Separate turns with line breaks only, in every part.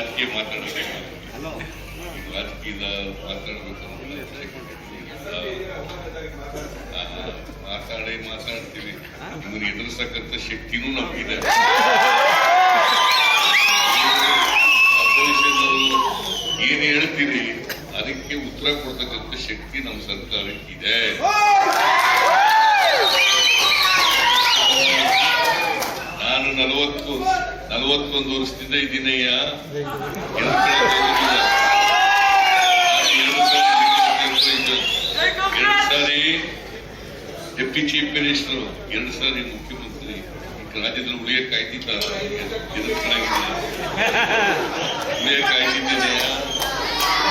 ರಾಜಕೀಯ ಮಾತಾಡಬೇಕು. ರಾಜಕೀಯದ ಮಾತಾಡೇ ಮಾತಾಡಿ ಮಾತಾಡ್ತೀವಿ. ನಿಮ್ಮನ್ನ ಎದುರಿಸಕ್ಕಂತ ಶಕ್ತಿನೂ ನಮಗಿದೆ. ಏನ್ ಹೇಳ್ತೀರಿ? ಅದಕ್ಕೆ ಉತ್ತರ ಕೊಡ್ತಕ್ಕಂಥ ಶಕ್ತಿ ನಮ್ಮ ಸರ್ಕಾರಕ್ಕಿದೆ. ನಲವತ್ತು ನಲವತ್ತೊಂದು ವರ್ಷದಿಂದ ಇದ್ದೀನಯ್ಯ. ಎರಡು ಸಾರಿ ಡೆಪ್ಯೂಟಿ ಡೆಪ್ಟಿ ಚೀಫ್ ಮಿನಿಸ್ಟರ್ ಎರಡು ಸಾರಿ ಮುಖ್ಯಮಂತ್ರಿ. ರಾಜ್ಯದಲ್ಲಿ ಉಳಿಯಕ್ಕೆ ಕಾಯ್ತಿದ್ದಾರೆ ಎದುರ್ಕೊಳ್ಳಾಗಿಲ್ಲ ಉಳಿಯಕ್ಕೆ ಕಾಯ್ತಿದ್ದೇನೆ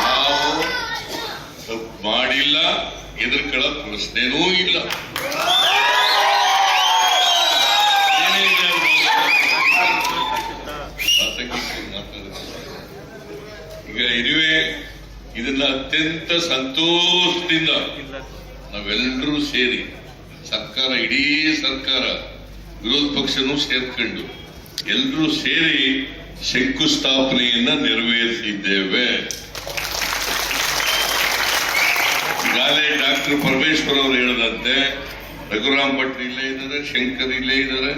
ನಾವು ತಪ್ಪು ಮಾಡಿಲ್ಲ. ಎದುರ್ಕಳ ಪ್ರಶ್ನೆನೂ ಇಲ್ಲ. ಈಗ ಇರುವೆ ಇದನ್ನ ಅತ್ಯಂತ ಸಂತೋಷದಿಂದ ನಾವೆಲ್ಲರೂ ಸೇರಿ ಸರ್ಕಾರ, ಇಡೀ ಸರ್ಕಾರ, ವಿರೋಧ ಪಕ್ಷನೂ ಸೇರ್ಕೊಂಡು ಎಲ್ಲರೂ ಸೇರಿ ಶಂಕುಸ್ಥಾಪನೆಯನ್ನ ನೆರವೇರಿಸಿದ್ದೇವೆ. ಈಗಾಗಲೇ ಡಾಕ್ಟರ್ ಪರಮೇಶ್ವರ್ ಅವರು ಹೇಳದಂತೆ ರಘುರಾಮ್ ಭಟ್ ಇಲ್ಲೇ ಇದ್ದಾರೆ, ಶಂಕರ್ ಇಲ್ಲೇ ಇದ್ದಾರೆ.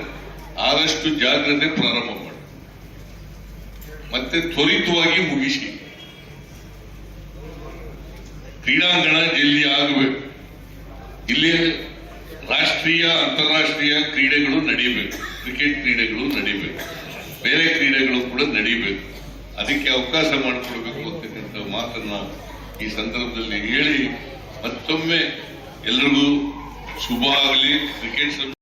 ಆದಷ್ಟು ಜಾಗ್ರತೆ ಪ್ರಾರಂಭ ಮಾಡಿ. ಮತ್ತೆ ತ್ವರಿತವಾಗಿ ಮುಗಿಸಿ. ಕ್ರೀಡಾಂಗಣ ಎಲ್ಲಿ ಆಗಬೇಕು. ಇಲ್ಲಿ ರಾಷ್ಟ್ರೀಯ, ಅಂತಾರಾಷ್ಟ್ರೀಯ ಕ್ರೀಡೆಗಳು ನಡೀಬೇಕು. ಕ್ರಿಕೆಟ್ ಕ್ರೀಡೆಗಳು ನಡೀಬೇಕು. ಬೇರೆ ಕ್ರೀಡೆಗಳು ಕೂಡ ನಡೀಬೇಕು. ಅದಕ್ಕೆ ಅವಕಾಶ ಮಾಡಿಕೊಡ್ಬೇಕು ಅಂತಕ್ಕಂಥ ಮಾತನ್ನ ಈ ಸಂದರ್ಭದಲ್ಲಿ ಹೇಳಿ ಮತ್ತೊಮ್ಮೆ ಎಲ್ರಿಗೂ ಶುಭ ಆಗಲಿ. ಕ್ರಿಕೆಟ್